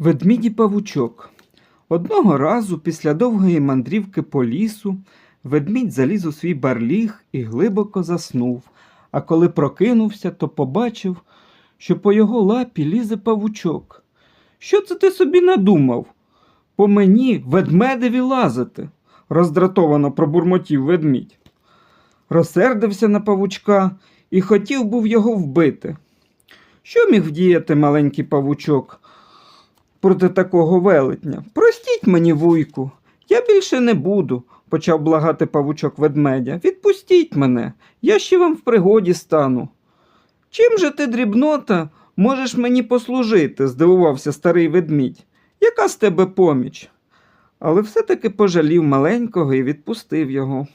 Ведмідь павучок. Одного разу після довгої мандрівки по лісу ведмідь заліз у свій барліг і глибоко заснув. А коли прокинувся, то побачив, що по його лапі лізе павучок. Що це ти собі надумав? По мені ведмедеві лазити, роздратовано пробурмотів ведмідь. Розсердився на павучка і хотів був його вбити. Що міг вдіяти маленький павучок? Проти такого велетня. Простіть мені, вуйку, я більше не буду, почав благати павучок ведмедя. Відпустіть мене, я ще вам в пригоді стану. Чим же ти, дрібнота, можеш мені послужити? здивувався старий ведмідь. Яка з тебе поміч? Але все-таки пожалів маленького і відпустив його.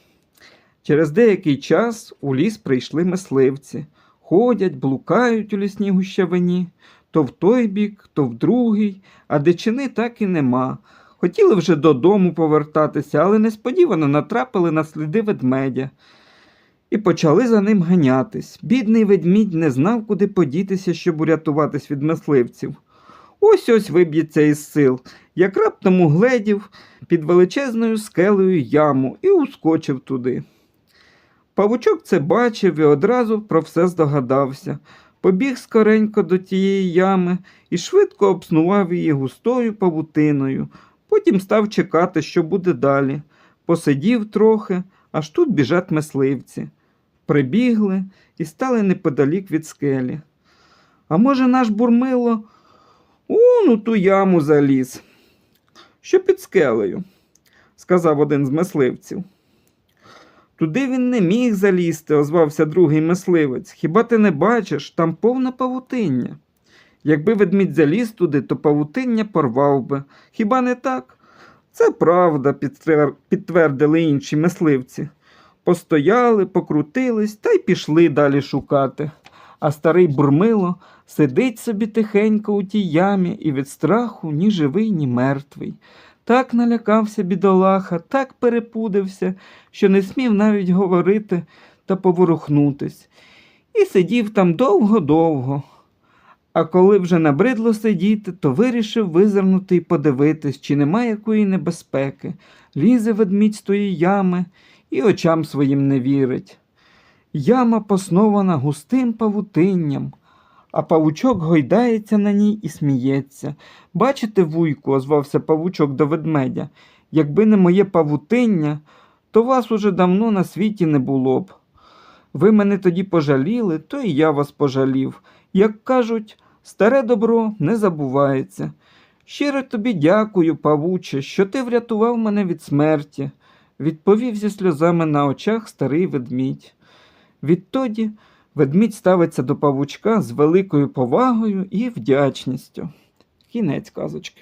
Через деякий час у ліс прийшли мисливці, ходять, блукають у лісній гущавині, то в той бік, то в другий, а дичини так і нема. Хотіли вже додому повертатися, але несподівано натрапили на сліди ведмедя і почали за ним ганятись. Бідний ведмідь не знав, куди подітися, щоб урятуватись від мисливців. Ось ось виб'ється із сил, як раптом угледів під величезною скелею яму і ускочив туди. Павучок це бачив і одразу про все здогадався. Побіг скоренько до тієї ями і швидко обснував її густою павутиною. Потім став чекати, що буде далі. Посидів трохи, аж тут біжать мисливці. Прибігли і стали неподалік від скелі. А може, наш бурмило он у ту яму заліз, що під скелею, сказав один з мисливців. Туди він не міг залізти, озвався другий мисливець. Хіба ти не бачиш, там повна павутиння. Якби ведмідь заліз туди, то павутиння порвав би. Хіба не так? Це правда, підтвердили інші мисливці. Постояли, покрутились та й пішли далі шукати. А старий бурмило сидить собі тихенько у тій ямі і від страху ні живий, ні мертвий. Так налякався бідолаха, так перепудився, що не смів навіть говорити та поворухнутись. І сидів там довго-довго. А коли вже набридло сидіти, то вирішив визирнути і подивитись, чи нема якої небезпеки. Лізе ведмідь з тої ями і очам своїм не вірить. Яма поснована густим павутинням, а павучок гойдається на ній і сміється. Бачите, вуйку, озвався павучок до ведмедя, якби не моє павутиння, то вас уже давно на світі не було б. Ви мене тоді пожаліли, то і я вас пожалів. Як кажуть, старе добро не забувається. Щиро тобі дякую, павуче, що ти врятував мене від смерті, відповів зі сльозами на очах старий ведмідь. Відтоді ведмідь ставиться до павучка з великою повагою і вдячністю. Кінець казочки.